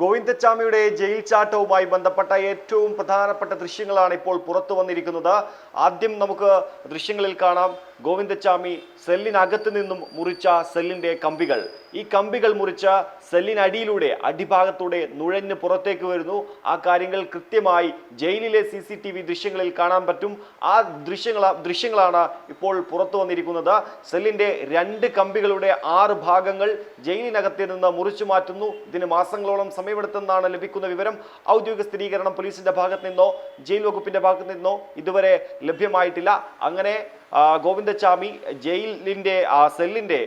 ഗോവിന്ദച്ചാമിയുടെ jail ചാട്ടവുമായി ബന്ധപ്പെട്ട ഏറ്റവും പ്രധാനപ്പെട്ട ദൃശ്യങ്ങളാണ് ഇപ്പോൾ പുറത്തു വന്നിരിക്കുന്നത്. ആദ്യം നമുക്ക് ദൃശ്യങ്ങളിൽ കാണാം ഗോവിന്ദച്ചാമി സെല്ലിനകത്ത് നിന്നും മുറിച്ച സെല്ലിന്റെ കമ്പികൾ. ഈ കമ്പികൾ മുറിച്ച സെല്ലിനടിയിലൂടെ അടിഭാഗത്തൂടെ നുഴഞ്ഞ് പുറത്തേക്ക് വരുന്നു. ആ കാര്യങ്ങൾ കൃത്യമായി ജയിലിലെ സി സി ടി വി ദൃശ്യങ്ങളിൽ കാണാൻ പറ്റും. ആ ദൃശ്യങ്ങൾ ദൃശ്യങ്ങളാണ് ഇപ്പോൾ പുറത്തു വന്നിരിക്കുന്നത്. സെല്ലിന്റെ രണ്ട് കമ്പികളുടെ ആറ് ഭാഗങ്ങൾ ജയിലിനകത്തിൽ നിന്ന് മുറിച്ചു മാറ്റുന്നു. ഇതിന് മാസങ്ങളോളം സമയമെടുത്തെന്നാണ് ലഭിക്കുന്ന വിവരം. ഔദ്യോഗിക സ്ഥിരീകരണം പോലീസിന്റെ ഭാഗത്ത് നിന്നോ ജയിൽ വകുപ്പിന്റെ ഭാഗത്ത് നിന്നോ ഇതുവരെ ലഭ്യമായിട്ടില്ല. അങ്ങനെ ഗോവിന്ദച്ചാമി ജയിലിന്റെ ആ സെല്ലിന്റെ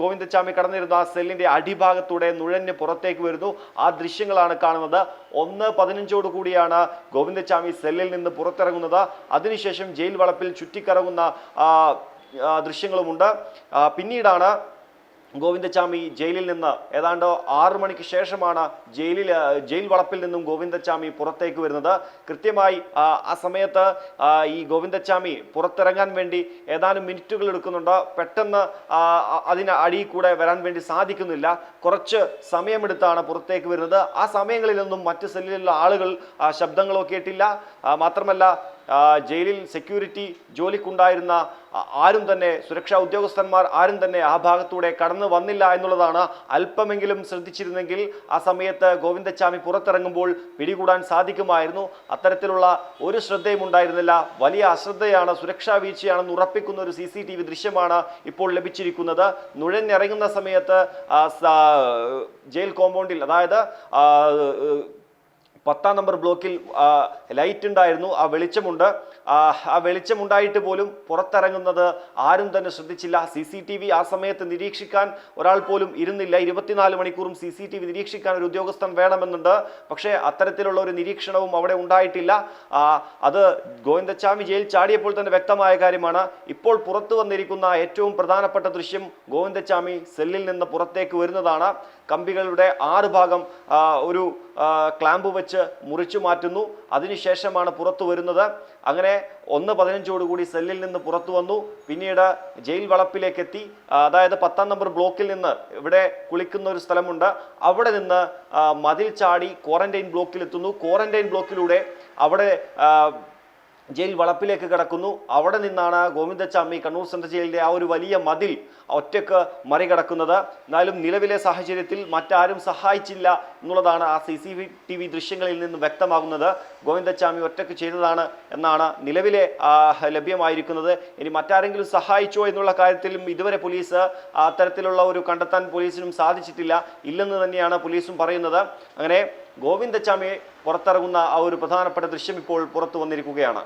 ഗോവിന്ദച്ചാമി കടന്നിരുന്ന ആ സെല്ലിന്റെ അടിഭാഗത്തൂടെ നുഴഞ്ഞ് പുറത്തേക്ക് വരുന്നു. ആ ദൃശ്യങ്ങളാണ് കാണുന്നത്. ഒന്ന് പതിനഞ്ചോട് കൂടിയാണ് ഗോവിന്ദച്ചാമി സെല്ലിൽ നിന്ന് പുറത്തിറങ്ങുന്നത്. അതിനുശേഷം ജയിൽ വളപ്പിൽ ചുറ്റിക്കറങ്ങുന്ന ദൃശ്യങ്ങളുമുണ്ട്. പിന്നീടാണ് ഗോവിന്ദച്ചാമി ജയിലിൽ നിന്ന് ഏതാണ്ട് ആറു മണിക്ക് ശേഷമാണ് ജയിലിൽ ജയിൽ വളപ്പിൽ നിന്നും ഗോവിന്ദച്ചാമി പുറത്തേക്ക് വരുന്നത്. കൃത്യമായി ആ, സമയത്ത് ഈ ഗോവിന്ദച്ചാമി പുറത്തിറങ്ങാൻ വേണ്ടി ഏതാനും മിനിറ്റുകൾ എടുക്കുന്നുണ്ട്. പെട്ടെന്ന് അതിന് അടിയിൽ കൂടെ വരാൻ വേണ്ടി സാധിക്കുന്നില്ല. കുറച്ച് സമയമെടുത്താണ് പുറത്തേക്ക് വരുന്നത്. ആ സമയങ്ങളിൽ സമയങ്ങളിലൊന്നും മറ്റ് സെല്ലിലുള്ള ആളുകൾ ശബ്ദങ്ങളോ കേട്ടില്ല. മാത്രമല്ല ജയിലിൽ സെക്യൂരിറ്റി ജോലിക്കുണ്ടായിരുന്ന ആരും തന്നെ സുരക്ഷാ ഉദ്യോഗസ്ഥന്മാർ ആരും തന്നെ ആ ഭാഗത്തൂടെ കടന്നു വന്നില്ല എന്നുള്ളതാണ് അല്പമെങ്കിലും ശ്രദ്ധിച്ചിരുന്നെങ്കിൽ ആ സമയത്ത് ഗോവിന്ദച്ചാമി പുറത്തിറങ്ങുമ്പോൾ പിടികൂടാൻ സാധിക്കുമായിരുന്നു. അത്തരത്തിലുള്ള ഒരു ശ്രദ്ധയും ഉണ്ടായിരുന്നില്ല. വലിയ അശ്രദ്ധയാണ് സുരക്ഷാ വീഴ്ചയാണെന്ന് ഉറപ്പിക്കുന്ന ഒരു സി സി ടി വി ദൃശ്യമാണ് ഇപ്പോൾ ലഭിച്ചിരിക്കുന്നത്. നുഴഞ്ഞിറങ്ങുന്ന സമയത്ത് ജയിൽ കോമ്പൗണ്ടിൽ അതായത് പത്താം നമ്പർ ബ്ലോക്കിൽ ലൈറ്റ് ഉണ്ടായിരുന്നു. ആ വെളിച്ചമുണ്ട്. ആ, വെളിച്ചമുണ്ടായിട്ട് പോലും പുറത്തിറങ്ങുന്നത് ആരും തന്നെ ശ്രദ്ധിച്ചില്ല. സി സി ടി വി ആ സമയത്ത് നിരീക്ഷിക്കാൻ ഒരാൾ പോലും ഇരുന്നില്ല. ഇരുപത്തിനാല് മണിക്കൂറും സി സി ടി വി നിരീക്ഷിക്കാൻ ഒരു ഉദ്യോഗസ്ഥൻ വേണമെന്നുണ്ട്. പക്ഷേ അത്തരത്തിലുള്ള ഒരു നിരീക്ഷണവും അവിടെ ഉണ്ടായിട്ടില്ല. അത് ഗോവിന്ദച്ചാമി ജയിൽ ചാടിയപ്പോൾ തന്നെ വ്യക്തമായ കാര്യമാണ്. ഇപ്പോൾ പുറത്തു വന്നിരിക്കുന്ന ഏറ്റവും പ്രധാനപ്പെട്ട ദൃശ്യം ഗോവിന്ദച്ചാമി സെല്ലിൽ നിന്ന് പുറത്തേക്ക് വരുന്നതാണ്. കമ്പികളുടെ ആറ് ഭാഗം ഒരു ക്ലാമ്പ് വെച്ച് മുറിച്ചു മാറ്റുന്നു. അതിനുശേഷമാണ് പുറത്തു വരുന്നത്. അങ്ങനെ ഒന്ന് പതിനഞ്ചോടുകൂടി സെല്ലിൽ നിന്ന് പുറത്തു വന്നു. പിന്നീട് ജയിൽ വളപ്പിലേക്ക് എത്തി അതായത് പത്താം നമ്പർ ബ്ലോക്കിൽ നിന്ന് ഇവിടെ കുളിക്കുന്ന ഒരു സ്ഥലമുണ്ട്. അവിടെ നിന്ന് മതിൽ ചാടി ക്വാറന്റൈൻ ബ്ലോക്കിൽ എത്തുന്നു ക്വാറന്റൈൻ ബ്ലോക്കിലൂടെ അവിടെ ജയിൽ വളപ്പിലേക്ക് കിടക്കുന്നു. അവിടെ നിന്നാണ് ഗോവിന്ദച്ചാമി കണ്ണൂർ സെൻട്രൽ ജയിലിന്റെ ആ ഒരു വലിയ മതിൽ ഒറ്റയ്ക്ക് മറികടക്കുന്നത്. എന്നാലും നിലവിലെ സാഹചര്യത്തിൽ മറ്റാരും സഹായിച്ചില്ല എന്നുള്ളതാണ് ആ സി സി ടി വി ദൃശ്യങ്ങളിൽ നിന്ന് വ്യക്തമാകുന്നത്. ഗോവിന്ദച്ചാമി ഒറ്റയ്ക്ക് ചെയ്തതാണ് എന്നാണ് നിലവിലെ ലഭ്യമായിരിക്കുന്നത്. ഇനി മറ്റാരെങ്കിലും സഹായിച്ചോ എന്നുള്ള കാര്യത്തിലും ഇതുവരെ പോലീസ് അത്തരത്തിലുള്ള ഒരു കണ്ടെത്താൻ പോലീസിനും സാധിച്ചിട്ടില്ല. ഇല്ലെന്ന് തന്നെയാണ് പോലീസും പറയുന്നത്. അങ്ങനെ ഗോവിന്ദച്ചാമിയെ പുറത്തിറങ്ങുന്ന ആ ഒരു പ്രധാനപ്പെട്ട ദൃശ്യം ഇപ്പോൾ പുറത്തു വന്നിരിക്കുകയാണ്.